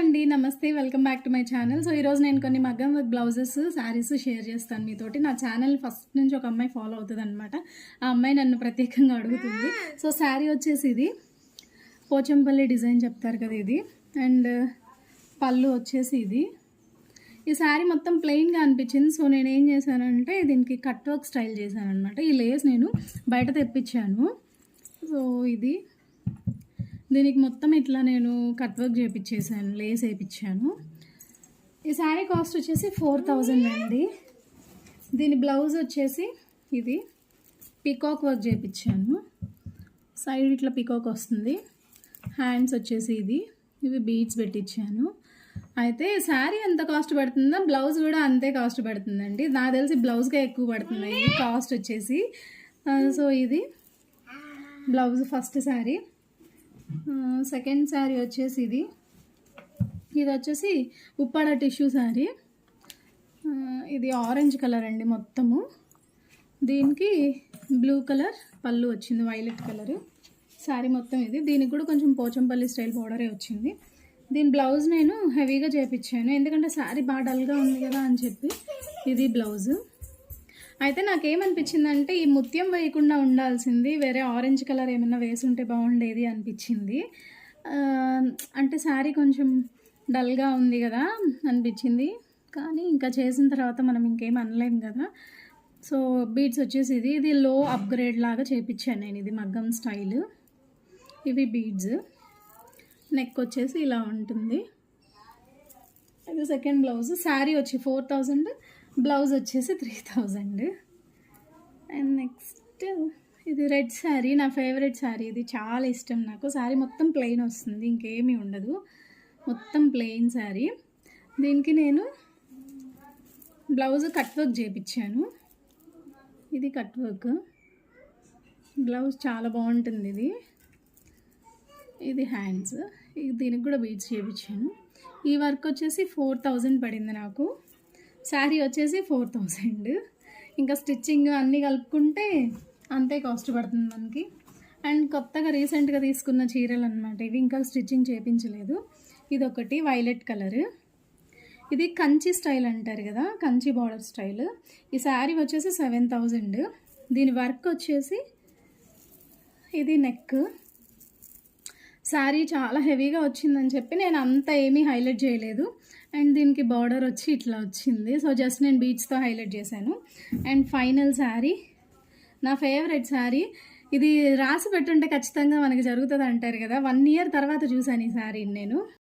అండి. నమస్తే welcome back to my channel. So ఈరోజు నేను కొన్ని మగ్గం వర్క్ బ్లౌజెస్ శారీస్ షేర్ చేస్తాను మీతోటి. నా ఛానల్ ఫస్ట్ నుంచి ఒక అమ్మాయి ఫాలో అవుతుంది అనమాట ఆ అమ్మాయి నన్ను ప్రత్యేకంగా అడుగుతుంది. సో శారీ వచ్చేసి ఇది. పోచంపల్లి డిజైన్ చెప్తారు కదా ఇది. అండ్ పళ్ళు వచ్చేసి ఇది. ఈ శారీ మొత్తం ప్లెయిన్గా అనిపించింది. సో నేను ఏం చేశానంటే దీనికి కట్ వర్క్ స్టైల్ చేశాను అనమాట ఈ లేస్ నేను బయట తెప్పించాను. సో ఇది. దీనికి మొత్తం ఇట్లా నేను కట్ వర్క్ చేయించేసాను లేస్ వేయించాను ఈ శారీ కాస్ట్ వచ్చేసి ఫోర్ థౌజండ్ అండి. దీని బ్లౌజ్ వచ్చేసి ఇది పికాక్ వర్క్ చేయించాను సైడ్ ఇట్లా పికాక్ వస్తుంది. హ్యాండ్స్ వచ్చేసి ఇది ఇవి బీడ్స్ పెట్టించాను అయితే శారీ ఎంత కాస్ట్ పడుతుందో బ్లౌజ్ కూడా అంతే కాస్ట్ పడుతుందండి. నాకు తెలిసి బ్లౌజ్గా ఎక్కువ పడుతుంది కాస్ట్ వచ్చేసి సో ఇది blouse first saree. Second saree వచ్చేసి ఇది. ఇది వచ్చేసి ఉప్పాడ టిష్యూ శారీ ఇది ఆరెంజ్ కలర్ అండి మొత్తము. దీనికి బ్లూ కలర్ పళ్ళు వచ్చింది వైలెట్ కలర్ శారీ మొత్తం ఇది. దీనికి కూడా కొంచెం పోచంపల్లి స్టైల్ పౌడరే వచ్చింది. దీని బ్లౌజ్ నేను హెవీగా చేపించాను ఎందుకంటే శారీ బాగా డల్గా ఉంది కదా అని చెప్పి ఇది బ్లౌజు అయితే నాకేమనిపించిందంటే ఈ ముత్యం వేయకుండా ఉండాల్సింది వేరే ఆరెంజ్ కలర్ ఏమైనా వేసుంటే బాగుండేది అనిపించింది. అంటే శారీ కొంచెం డల్గా ఉంది కదా అనిపించింది. కానీ ఇంకా చేసిన తర్వాత మనం ఇంకేం అనలేం కదా. సో బీడ్స్ వచ్చేసి ఇది ఇది లో అప్గ్రేడ్ లాగా చేపించాను నేను. ఇది మగ్గం స్టైల్. ఇవి బీడ్స్. నెక్ వచ్చేసి ఇలా ఉంటుంది. ఇది సెకండ్ బ్లౌజ్. శారీ వచ్చి ఫోర్ థౌజండ్. బ్లౌజ్ వచ్చేసి త్రీ థౌజండ్ అండ్ నెక్స్ట్ ఇది రెడ్ శారీ నా ఫేవరెట్ శారీ ఇది చాలా ఇష్టం నాకు. శారీ మొత్తం ప్లెయిన్ వస్తుంది ఇంకేమీ ఉండదు. మొత్తం ప్లెయిన్ శారీ దీనికి నేను బ్లౌజ్ కట్ వర్క్ చేపించాను ఇది కట్ వర్క్ బ్లౌజ్ చాలా బాగుంటుంది ఇది. ఇది హ్యాండ్స్ ఇది దీనికి కూడా బీట్స్ చేయించాను ఈ వర్క్ వచ్చేసి ఫోర్ థౌజండ్ పడింది నాకు. శారీ వచ్చేసి ఫోర్ థౌజండ్. ఇంకా స్టిచ్చింగ్ అన్నీ కలుపుకుంటే అంతే కాస్ట్ పడుతుంది మనకి. అండ్ కొత్తగా రీసెంట్గా తీసుకున్న చీరలు అనమాట ఇవి ఇంకా స్టిచ్చింగ్ చేయించలేదు ఇది ఒకటి వైలెట్ కలర్. ఇది కంచి స్టైల్ అంటారు కదా కంచి బార్డర్ స్టైల్. ఈ శారీ వచ్చేసి సెవెన్ థౌజండ్. దీని వర్క్ వచ్చేసి ఇది నెక్. శారీ చాలా హెవీగా వచ్చిందని చెప్పి నేను అంత ఏమీ హైలైట్ చేయలేదు. అండ్ దీనికి బార్డర్ వచ్చి ఇట్లా వచ్చింది. సో జస్ట్ నేను బీచ్తో హైలైట్ చేశాను. And final saree. నా ఫేవరెట్ శారీ. ఇది రాసి పెట్టుంటే ఖచ్చితంగా మనకి జరుగుతుంది అంటారు కదా. వన్ ఇయర్ తర్వాత చూశాను ఈ శారీని నేను.